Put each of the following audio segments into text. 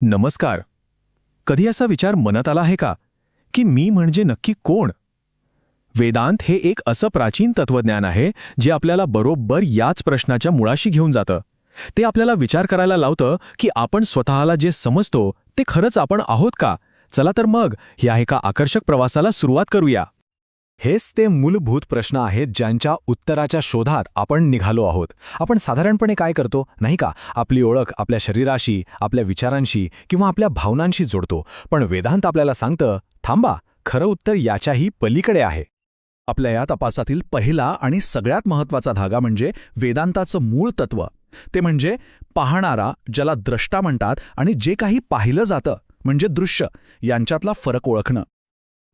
नमस्कार. कधी असा विचार मनात आला आहे का की मी म्हणजे नक्की कोण? वेदांत हे एक असं प्राचीन तत्वज्ञान आहे जे आपल्याला बरोबर याच प्रश्नाच्या मुळाशी घेऊन जातं. ते आपल्याला विचार करायला लावतं की आपण स्वतःला जे समजतो ते खरंच आपण आहोत का? चला तर मग ह्या एका आकर्षक प्रवासाला सुरुवात करूया? हेच ते मूलभूत प्रश्न आहेत ज्यांच्या उत्तराच्या शोधात आपण निघालो आहोत. आपण साधारणपणे काय करतो नाही का? आपली ओळख आपल्या शरीराशी आपल्या विचारांशी किंवा आपल्या भावनांशी जोडतो. पण वेदांत आपल्याला सांगतं थांबा खरं उत्तर याच्याही पलीकडे आहे. आपल्या या तपासातील पहिला आणि सगळ्यात महत्त्वाचा धागा म्हणजे वेदांताचं मूळ तत्व. ते म्हणजे पाहणारा ज्याला द्रष्टा म्हणतात आणि जे काही पाहिलं जातं म्हणजे दृश्य यांच्यातला फरक ओळखणं.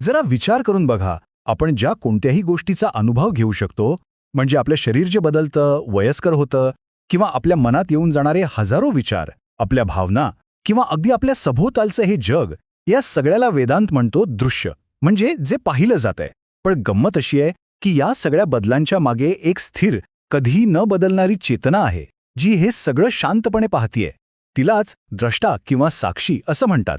जरा विचार करून बघा आपण ज्या कोणत्याही गोष्टीचा अनुभव घेऊ शकतो म्हणजे आपलं शरीर जे बदलतं वयस्कर होतं किंवा आपल्या मनात येऊन जाणारे हजारो विचार आपल्या भावना किंवा अगदी आपल्या सभोवतालचं हे जग या सगळ्याला वेदांत म्हणतो दृश्य म्हणजे जे पाहिलं जातंय. पण गंमत अशी आहे की या सगळ्या बदलांच्या मागे एक स्थिर कधीही न बदलणारी चेतना आहे जी हे सगळं शांतपणे पाहतीये. तिलाच द्रष्टा किंवा साक्षी असं म्हणतात.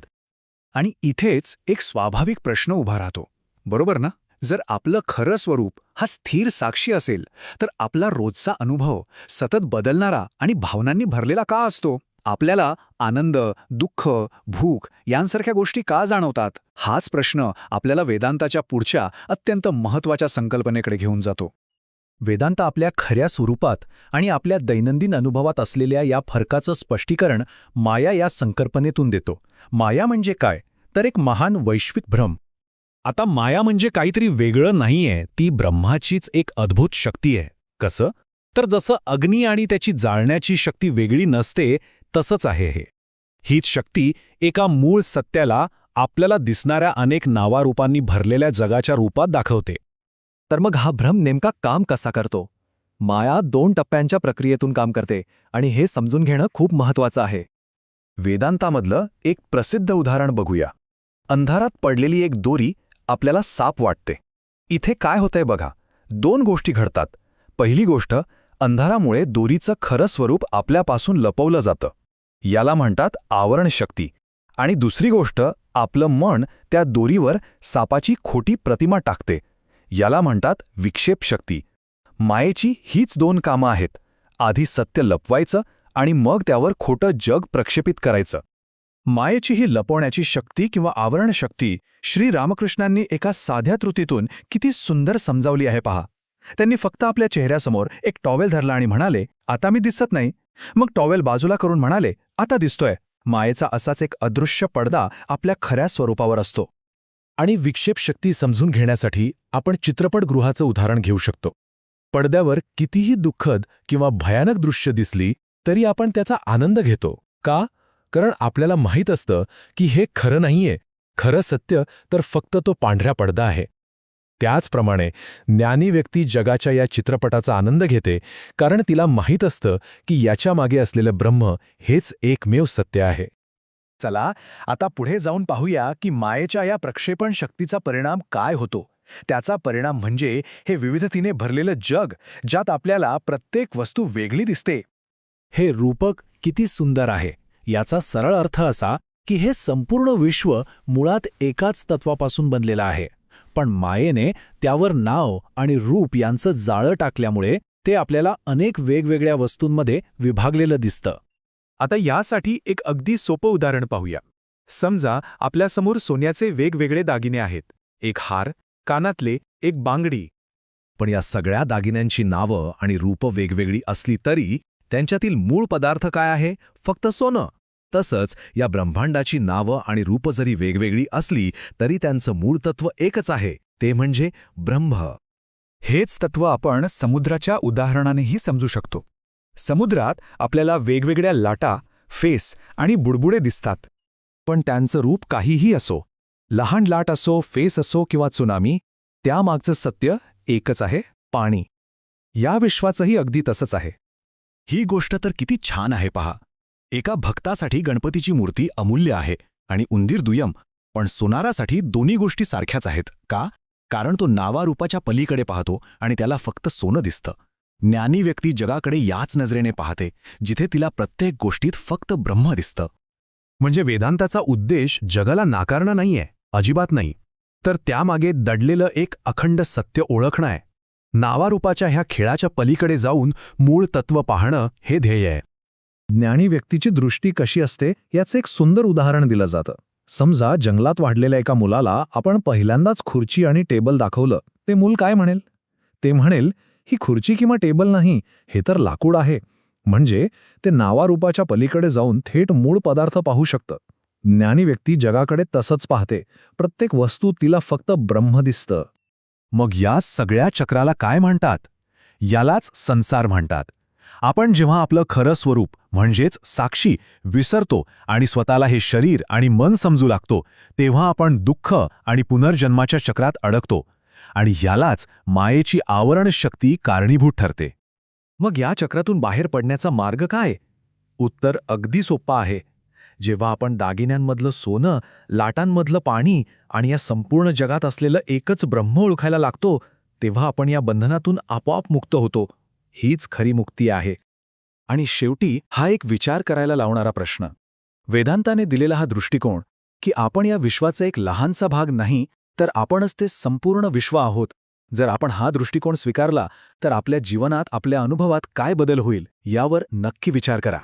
आणि इथेच एक स्वाभाविक प्रश्न उभा राहतो. बरोबर ना? जर आपलं खरं स्वरूप हा स्थिर साक्षी असेल तर आपला रोजचा अनुभव सतत बदलणारा आणि भावनांनी भरलेला का असतो? आपल्याला आनंद दुःख भूक यांसारख्या गोष्टी का जाणवतात? हाच प्रश्न आपल्याला वेदांताच्या पुढच्या अत्यंत महत्त्वाच्या संकल्पनेकडे घेऊन जातो. वेदांत आपल्या खऱ्या स्वरूपात आणि आपल्या दैनंदिन अनुभवात असलेल्या या फरकाचं स्पष्टीकरण माया या संकल्पनेतून देतो. माया म्हणजे काय? तर एक महान वैश्विक भ्रम आता माया म्हणजे काहीतरी वेगळं नाहीये ती ब्रह्माचीच एक अद्भुत शक्ती आहे. कसं? तर जसं अग्नी आणि त्याची जाळण्याची शक्ती वेगळी नसते तसंच आहे हे. हीच शक्ती एका मूळ सत्याला आपल्याला दिसणाऱ्या अनेक नावारूपांनी भरलेल्या जगाच्या रूपात दाखवते. तर मग हा भ्रम नेमका काम कसा करतो? माया दोन टप्प्यांच्या प्रक्रियेतून काम करते आणि हे समजून घेणं खूप महत्वाचं आहे. वेदांतामधलं एक प्रसिद्ध उदाहरण बघूया. अंधारात पडलेली एक दोरी आपल्याला साप वाटते. इथे काय होतंय बघा. दोन गोष्टी घडतात. पहिली गोष्ट अंधारामुळे दोरीचं खरं स्वरूप आपल्यापासून लपवलं जातं. याला म्हणतात आवरण शक्ती. आणि दुसरी गोष्ट आपलं मन त्या दोरीवर सापाची खोटी प्रतिमा टाकते. याला म्हणतात विक्षेप शक्ती. मायेची हीच दोन कामं आहेत. आधी सत्य लपवायचं आणि मग त्यावर खोटं जग प्रक्षेपित करायचं. मायेची ही लपवण्याची शक्ती किंवा आवरण शक्ती श्री रामकृष्णांनी एका साध्या त्रुतीतून किती सुंदर समजावली आहे पहा. त्यांनी फक्त आपल्या चेहऱ्यासमोर एक टॉवेल धरला आणि म्हणाले आता मी दिसत नाही. मग टॉवेल बाजूला करून म्हणाले आता दिसतोय. मायेचा असाच एक अदृश्य पडदा आपल्या खऱ्या स्वरूपावर असतो. आणि विक्षेप शक्ती समजून घेण्यासाठी आपण चित्रपटगृहाचं उदाहरण घेऊ शकतो. पडद्यावर कितीही दुःखद किंवा भयानक दृश्य दिसली तरी आपण त्याचा आनंद घेतो. का? कारण आपल्याला माहीत असतं की हे खरं नाहीये. खरं सत्य तर फक्त तो पांढऱ्या पडदा आहे. त्याचप्रमाणे ज्ञानी व्यक्ती जगाच्या या चित्रपटाचा आनंद घेते कारण तिला माहीत असतं की याच्या मागे असलेलं ब्रह्म हेच एकमेव सत्य आहे. चला आता पुढे जाऊन पाहूया की मायेच्या या प्रक्षेपण शक्तीचा परिणाम काय होतो. त्याचा परिणाम म्हणजे हे विविधतेने भरलेलं जग ज्यात आपल्याला प्रत्येक वस्तू वेगळी दिसते. हे रूपक किती सुंदर आहे. याचा सरळ अर्थ असा की हे संपूर्ण विश्व मुळात एकाच तत्वापासून बनलेलं आहे. पण मायेने त्यावर नाव आणि रूप यांचं जाळं टाकल्यामुळे ते आपल्याला अनेक वेगवेगळ्या वस्तूंमध्ये विभागलेलं दिसतं. आता यासाठी एक अगदी सोपं उदाहरण पाहूया. समजा आपल्यासमोर सोन्याचे वेगवेगळे दागिने आहेत. एक हार कानातले एक बांगडी. पण या सगळ्या दागिन्यांची नावं आणि रूपं वेगवेगळी असली तरी त्यांच्यातील मूळ पदार्थ काय आहे? फक्त सोनं. तसंच या ब्रह्मांडाची नावं आणि रूपं जरी वेगवेगळी असली तरी त्यांचं मूळ तत्व एकच आहे ते म्हणजे ब्रह्म. हेच तत्व आपण समुद्राच्या उदाहरणानेही समजू शकतो. समुद्रात आपल्याला वेगवेगळ्या लाटा फेस आणि बुडबुडे दिसतात. पण त्यांचं रूप काहीही असो लहान लाट असो फेस असो किंवा त्सुनामी त्यामागचं सत्य एकच आहे पाणी. या विश्वाचंही अगदी तसंच आहे. ही गोष्ट तर किती छान आहे पहा. एका भक्तासाठी गणपतीची मूर्ती अमूल्य आहे आणि उंदीर दुय्यम पण सोनारासाठी दोन्ही गोष्टी सारख्याच आहेत. का? कारण तो नावारूपाच्या पलीकडे पाहतो आणि त्याला फक्त सोनं दिसतं. ज्ञानी व्यक्ती जगाकडे याच नजरेने पाहते जिथे तिला प्रत्येक गोष्टीत फक्त ब्रह्म दिसतं. म्हणजे वेदांताचा उद्देश जगाला नाकारणं नाहीये अजिबात नाही. तर त्यामागे दडलेलं एक अखंड सत्य ओळखणं आहे. नावारूपाच्या ह्या खेळाच्या पलीकडे जाऊन मूळ तत्व पाहणं हे ध्येय आहे. ज्ञानी व्यक्तीची दृष्टी कशी असते याचं एक सुंदर उदाहरण दिलं जातं. समजा जंगलात वाढलेल्या एका मुलाला आपण पहिल्यांदाच खुर्ची आणि टेबल दाखवलं ते मूल काय म्हणेल? ते म्हणेल ही खुर्ची किंवा टेबल नाही हे तर लाकूड आहे. म्हणजे ते नावारूपाच्या पलीकडे जाऊन थेट मूळ पदार्थ पाहू शकतं. ज्ञानी व्यक्ती जगाकडे तसंच पाहते. प्रत्येक वस्तू तिला फक्त ब्रह्म दिसतं. मग या सगळ्या चक्राला काय म्हणतात? यालाच संसार म्हणतात. आपण जेव्हा आपलं खरं स्वरूप म्हणजेच साक्षी विसरतो आणि स्वतःला हे शरीर आणि मन समजू लागतो तेव्हा आपण दुःख आणि पुनर्जन्माच्या चक्रात अडकतो आणि यालाच मायेची आवरण शक्ती कारणीभूत ठरते. मग या चक्रातून बाहेर पडण्याचा मार्ग काय? उत्तर अगदी सोप्पा आहे. जेव्हा आपण दागिन्यांमधलं सोनं लाटांमधलं पाणी आणि या संपूर्ण जगात असलेलं एकच ब्रह्म ओळखायला लागतो तेव्हा आपण या बंधनातून आपोआप मुक्त होतो. हीच खरी मुक्ती आहे. आणि शेवटी हा एक विचार करायला लावणारा प्रश्न. वेदांताने दिलेला हा दृष्टिकोन की आपण या विश्वाचा एक लहानसा भाग नाही तर आपणच ते संपूर्ण विश्व आहोत. जर आपण हा दृष्टिकोन स्वीकारला तर आपल्या जीवनात आपल्या अनुभवात काय बदल होईल यावर नक्की विचार करा.